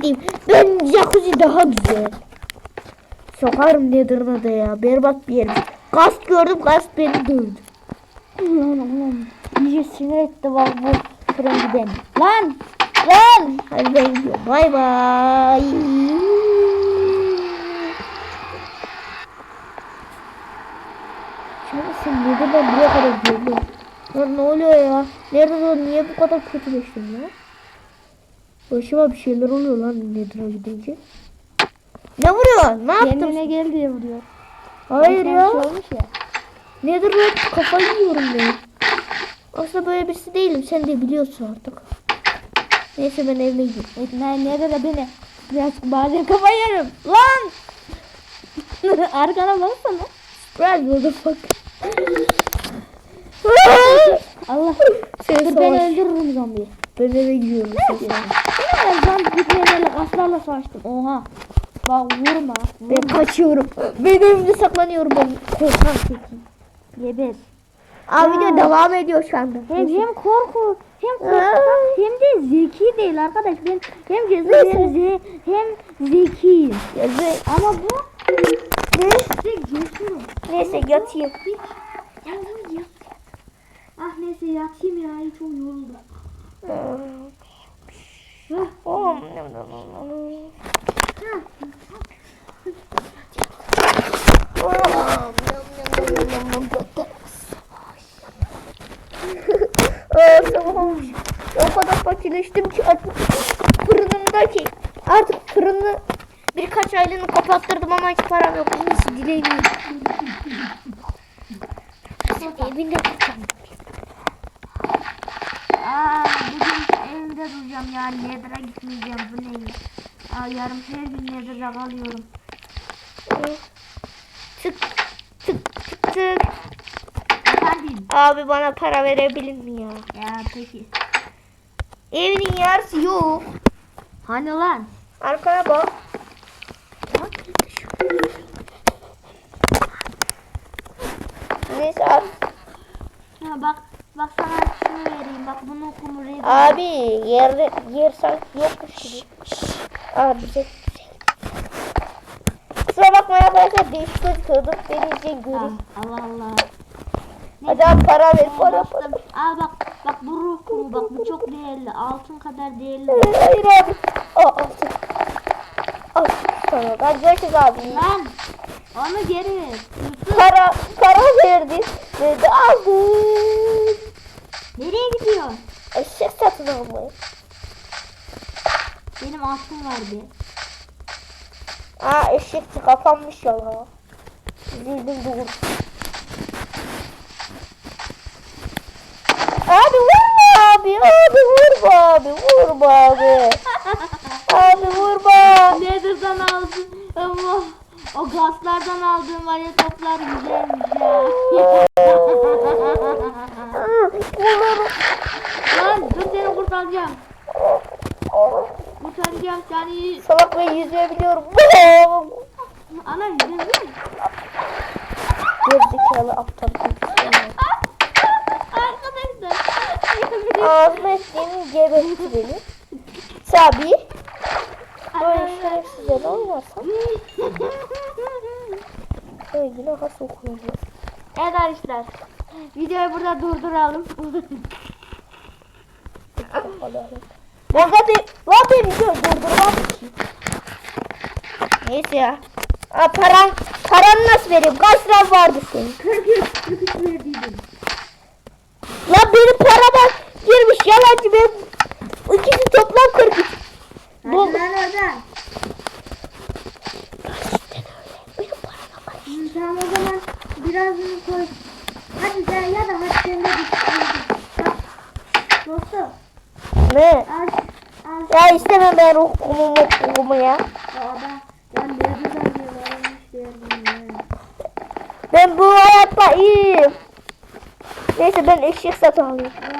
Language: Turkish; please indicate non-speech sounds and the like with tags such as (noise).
gideyim. Ben jacuzzi daha güzel. Sokarım Nether'ına da ya. Berbat bir yer. Gast gördüm gast beni dövdü. Lan (laughs) oğlum. İyice sinir etti bak bu fırın giden. Lan! Lan! Hadi ben gidiyorum. Bay bay. Şimdi sen Nether'dan buraya kadar geldin. Lan ne oluyor ya? Nerede niye bu kadar kötüleştin ya? Başıma bir şeyler oluyor lan Nether'a gidince. Ne vuruyor? Ne yaptım? Kendine gel diye vuruyor. Hayır Sen ya. şey olmuş ya. Nedir bu? Kafayı yiyorum ben. Aslında böyle birisi değilim. Sen de biliyorsun artık. Neyse ben evime gideyim. Ne, nerede de beni? Biraz bazen kafa yerim. Lan! (laughs) Arkana baksana. Brad motherfucker. (laughs) Allah. Seni Dur ben öldürürüm zombiyi. Ben eve gidiyorum. Ben zombi gitmeyle kaslarla savaştım. Oha. Bak vurma. Ben kaçıyorum. Ben evimde saklanıyorum ben. Korkan tekim. Geber. Abi video devam ediyor şu anda. Hem, hem korku hem korku hem de zeki değil arkadaş. Ben hem ceza hem, ze, hem zekiyim. Yazı. Ama bu Ne? cesurum. Neyse yatayım. Hiç. Yalnız yat. Ah neyse yatayım ya. Çok yoruldum. O kadar fakirleştim ki artık fırınımdaki artık fırını birkaç aylığını kapattırdım ama hiç param yok. En iyisi dileğimi. Evinde tutacağım. Aa, evde duracağım ya. Nether'a gitmeyeceğim. Bu ne ya? Aa, yarın her gün Nether'da kalıyorum. Tık tık tık tık. Efendim? Abi bana para verebilir mi ya? Ya peki. Evinin yarısı yok. Hani lan? Arkana bak. Neyse abi. Ha bak bak sana şunu vereyim. Bak bunu kumurayı. Abi yer, yer sanki yokmuş gibi. Abi bize Kusura bakma ya arkadaşlar değişik gözüküyordu. Denizce Ah, görür. Allah Allah. Hadi abi para ver para para. Aa bak bak bu ruh kumu bak bu çok değerli. Altın kadar değerli. Hayır abi. Aa altın. Al sana. Ben görüşürüz abi. Lan onu geri ver. Para, para verdi. Dedi aldım. nereye gidiyorsun? Eşek satın almayı. Benim altın vardı. Aa eşekçi kapanmış ya. Üzüldüm dur. Abi vurma abi. Abi vurma abi. Vurma abi. (laughs) Abi vurma. Nether'dan aldım ama o gazlardan aldığım var ya toplar güzelmiş ya. Lan dur seni kurtaracağım. Kurtaracağım seni. Salak ben yüzmeyi biliyorum. Ana yüzüyor musun? Gerizekalı aptal. Arkadaşlar. Ağzıma ettiğimi gebertti beni. Sabi. Böyle olmazsa. Böyle yine nasıl okuyorum. evet arkadaşlar. Videoyu burada durduralım. Bak hadi. Lan beni gör. Durdurmam ki. Neyse ya. Aa, paran, paranı nasıl vereyim? Kaç lira vardı senin? 43 43 verdiydim. Lan benim parama girmiş yalancı benim. İkisi toplam 43. Lan oradan. Tamam o zaman birazını koy. Hadi sen ya da hadi sen de git. Bak, Dostum Ne? al. Al. Ya istemem ben ruh kumumu kumumu ya. Orada ben nereden diyorlarmış derdim ya. Ben bu hayatta iyiyim. Neyse ben eşek satın alayım. Ya